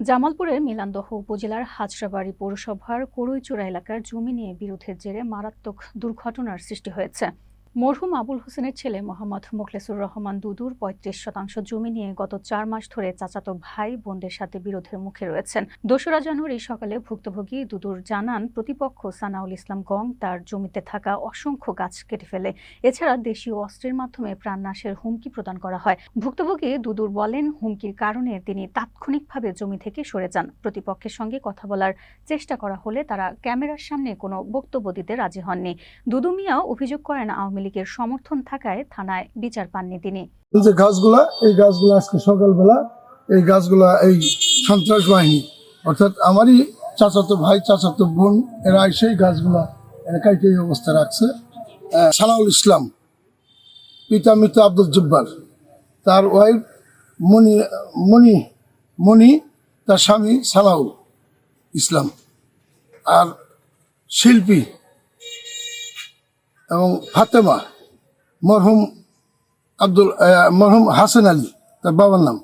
জামালপুরের মিলানদহ উপজেলার হাজরাবাড়ি পৌরসভার করইচূড়া এলাকার জমি নিয়ে বিরোধের জেরে মারাত্মক দুর্ঘটনার সৃষ্টি হয়েছে। মরহুম আবুল হোসেনের ছেলে মোহাম্মদ মোখলেসুর রহমান দুদুর পঁয়ত্রিশ শতাংশ জমি নিয়ে গত চার মাস ধরে চাচাতো ভাই বোনদের সাথে বিরোধের মুখে রয়েছেন। দোসরা জানুয়ারি সকালে ভুক্তভোগী দুদুর জানান, প্রতিপক্ষ সানাউল ইসলাম গং তার জমিতে থাকা অসংখ্য গাছ কেটে ফেলে। এছাড়া দেশীয় অস্ত্রের মাধ্যমে প্রাণনাশের হুমকি প্রদান করা হয়। ভুক্তভোগী দুদুর বলেন, হুমকির কারণে তিনি তাৎক্ষণিকভাবে জমি থেকে সরে যান। প্রতিপক্ষের সঙ্গে কথা বলার চেষ্টা করা হলে তারা ক্যামেরার সামনে কোনো বক্তব্য দিতে রাজি হননি। দুদু মিয়া অভিযোগ করেন, আওয়ামী লীগের সমর্থন থাকায় থানায় বিচার পাননি তিনি। যে গাছগুলা, এই গাছগুলা আজকে সকালবেলা, এই গাছগুলা, এই সন্ত্রাস বাহিনী, অর্থাৎ আমারই চাচাতো ভাই, চাচাতো বোন, এরা এসে গাছগুলা কাইটে এই অবস্থা রাখছে। সালাউল ইসলাম, পিতা মৃত আব্দুল জব্বার, তার ওয়াইফ মনি মনি মনি, তার স্বামী সালাউল ইসলাম। আর শিল্পী এবং ফাতেমা মরহুম আব্দুল মরহুম হাসান আলী, তার বাবার নাম।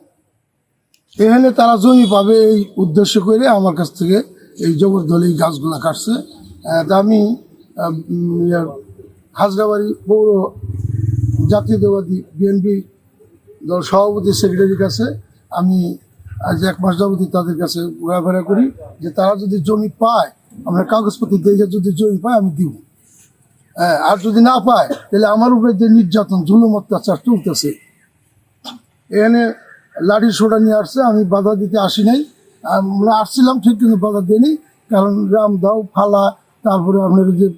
এখানে তারা জমি পাবে এই উদ্দেশ্য করে আমার কাছ থেকে এই জবরদলি গাছগুলো কাটছে। তা আমি হাজরাবাড়ি পৌর জাতীয়তাবাদী বিএনপি দল সভাপতি সেক্রেটারির কাছে আমি আজ এক মাস যাবতীয় তাদের কাছে ঘোরাফেরা করি যে তারা যদি জমি পায়, আমরা কাগজপত্র দেখে যদি জমি পায়, আমি দিব। আর যদি না পায়, তাহলে আমার উপরে যে নির্যাতন, জুলুম, অত্যাচার চলতেছে, এখানে লাঠি সোটা নিয়ে আসছে, আমি বাধা দিতে আসি নাই। আমরা আসছিলাম ঠিক, কিন্তু বাধা দিইনি কারণ রাম দাও ফালা, তারপরে আপনার যে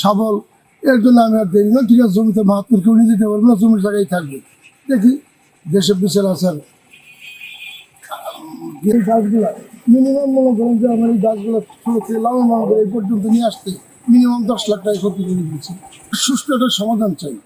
শাবল, এর জন্য আমি আর দেরি না, ঠিক আছে, জমিতে মাহাত্মের কেউ নিয়ে যেতে পারব না, জমির জায়গায় থাকবে। দেখি দেশের বিচার আসার গাছগুলা মিনিমাম মনে করেন যে আমার এই গাছগুলো ছোটো থেকে হবে এই পর্যন্ত নিয়ে আসতে মিনিমাম দশ লাখ টাকা ক্ষতি করে সুস্থ সুষ্ঠু একটা সমাধান চাই।